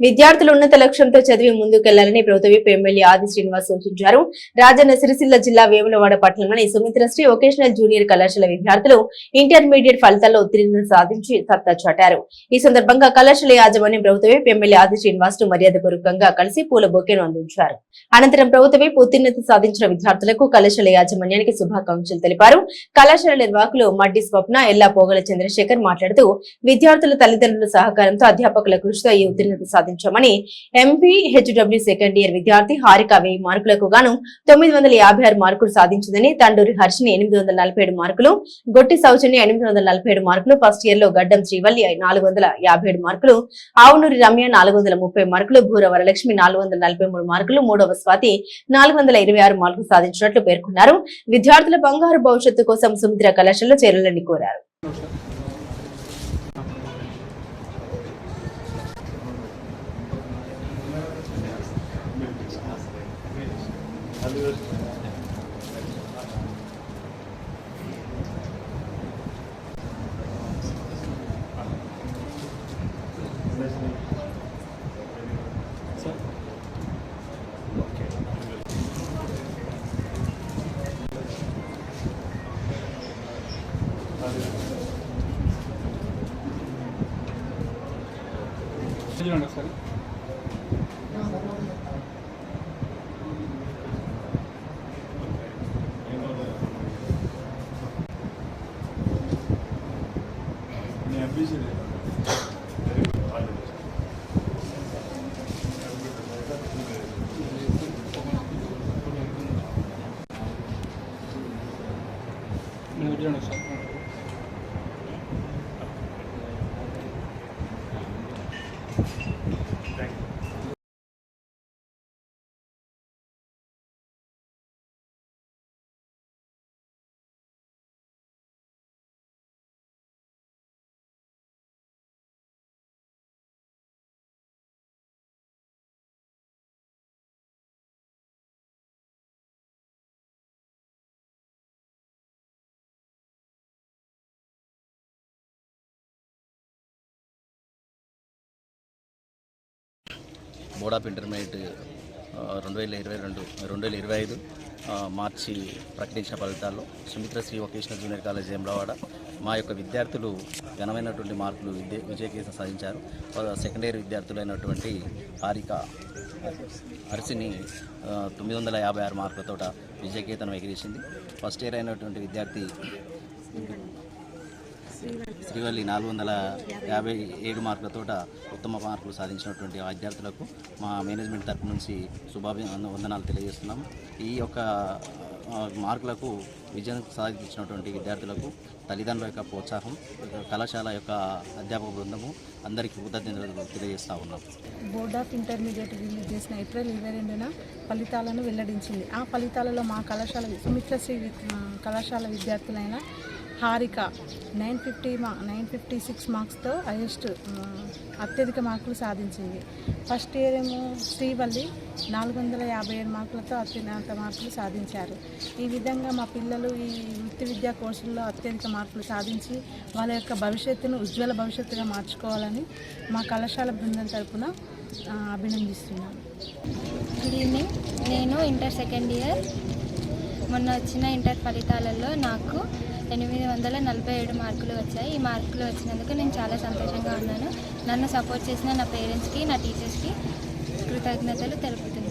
విద్యార్థులు ఉన్నత లక్ష్యంతో చదివి ముందుకెళ్ళాలని ప్రభుత్వ విప్ ఎమ్మెల్యే ఆది శ్రీనివాస్ సూచించారు. రాజన్న సిరిసిల్ల జిల్లా వేములవాడ పట్టణంలోని సుమిత్రశ్రీ వొకేషనల్ జూనియర్ కళాశాల విద్యార్థులు ఇంటర్మీడియట్ ఫలితాల్లో ఉత్తీర్ణత సాధించి సత్తా చాటారు. ఈ సందర్భంగా కళాశాల యాజమాన్యం ప్రభుత్వ విప్ ఎమ్మెల్యే ఆది శ్రీనివాస్ను మర్యాదపూర్వకంగా కలిసి పూల బొకేను అందించారు. అనంతరం ప్రభుత్వ విప్ ఉత్తీర్ణత సాధించిన విద్యార్థులకు కళాశాల యాజమాన్యానికి శుభాకాంక్షలు తెలిపారు. కళాశాల నిర్వాహకులు మడ్డి స్వప్న ఎల్లా పోగల చంద్రశేఖర్ మాట్లాడుతూ విద్యార్థుల తల్లిదండ్రుల సహకారంతో అధ్యాపకుల కృషితో ఈ ఉత్తీర్ణత సాధించామని ఎంపీ హెచ్డబ్ల్యూ సెకండ్ ఇయర్ విద్యార్థి హారిక వెయ్యి మార్కులకు గాను తొమ్మిది వందల యాభై ఆరు మార్కులు సాధించిందని తండూరి హర్షిని ఎనిమిది వందల నలభై ఏడు మార్కులు గొట్టి సౌజన్య ఎనిమిది వందల నలభై ఏడు మార్కులు ఫస్ట్ ఇయర్లో గడ్డం శ్రీవల్లి నాలుగు వందల యాభై ఏడు మార్కులు ఆవునూరి రమ్య నాలుగు వందల ముప్పై మార్కులు భూర వరలక్ష్మి నాలుగు వందల నలభై మూడు మార్కులు మూడవ స్వాతి నాలుగు వందల ఇరవై ఆరు మార్కులు సాధించినట్లు పేర్కొన్నారు. విద్యార్థుల బంగారు భవిష్యత్తు కోసం సుమిత్ర కళాశాలలో చేరాలని కోరారు. good. Thank you. Gracias. మీరు బోర్డ్ ఆఫ్ ఇంటర్మీడియట్ రెండు వేల ఇరవై రెండు రెండు వేల ఇరవై ఐదు మార్చి ప్రకటించిన ఫలితాల్లో Sumitra Sri vocational junior college Vemulawada మా యొక్క విద్యార్థులు ఘనమైనటువంటి మార్కులు విద్య విజయకేతం సాధించారు. సెకండ్ ఇయర్ విద్యార్థులైనటువంటి హారిక అరిసిని తొమ్మిది వందల యాభై ఆరు మార్కులతో విజయకేతనం ఎగిరేసింది. ఫస్ట్ ఇయర్ అయినటువంటి విద్యార్థి శ్రీవల్లి నాలుగు వందల యాభై ఏడు మార్కులతోట ఉత్తమ మార్కులు సాధించినటువంటి విద్యార్థులకు మా మేనేజ్మెంట్ తరపు నుంచి శుభాభి వందనాలు తెలియజేస్తున్నాం ఈ యొక్క మార్కులకు విజయం సాధించినటువంటి విద్యార్థులకు తల్లిదండ్రుల యొక్క ప్రోత్సాహం కళాశాల యొక్క అధ్యాపక బృందము అందరికీ కృతజ్ఞతలు తెలియజేస్తా ఉన్నాం బోర్డ్ ఆఫ్ ఇంటర్మీడియట్ రిలీజ్ చేసిన ఏప్రిల్ ఇరవై రెండున ఫలితాలను వెల్లడించింది. ఆ ఫలితాలలో మా కళాశాల సుమిత్రశ్రీ వి- కళాశాల విద్యార్థులైన హారిక నైన్ ఫిఫ్టీ మా నైన్ ఫిఫ్టీ సిక్స్ మార్క్స్తో హైయెస్ట్ అత్యధిక మార్కులు సాధించింది. ఫస్ట్ ఇయర్ ఏమో శ్రీవల్లి నాలుగు వందల యాభై ఏడు మార్కులతో అత్యున్నత మార్కులు సాధించారు. ఈ విధంగా మా పిల్లలు ఈ వృత్తి విద్యా కోర్సుల్లో అత్యధిక మార్కులు సాధించి వాళ్ళ యొక్క భవిష్యత్తును ఉజ్వల భవిష్యత్తుగా మార్చుకోవాలని మా కళాశాల బృందం తరపున అభినందిస్తున్నాను. గుడ్ ఈవినింగ్ నేను ఇంటర్ సెకండ్ ఇయర్ మొన్న వచ్చిన ఇంటర్ ఫలితాలలో నాకు ఎనిమిది వందల నలభై ఏడు మార్కులు వచ్చాయి. ఈ మార్కులు వచ్చినందుకు నేను చాలా సంతోషంగా ఉన్నాను. నన్ను సపోర్ట్ చేసిన నా పేరెంట్స్కి నా టీచర్స్కి కృతజ్ఞతలు తెలుపుతున్నాను.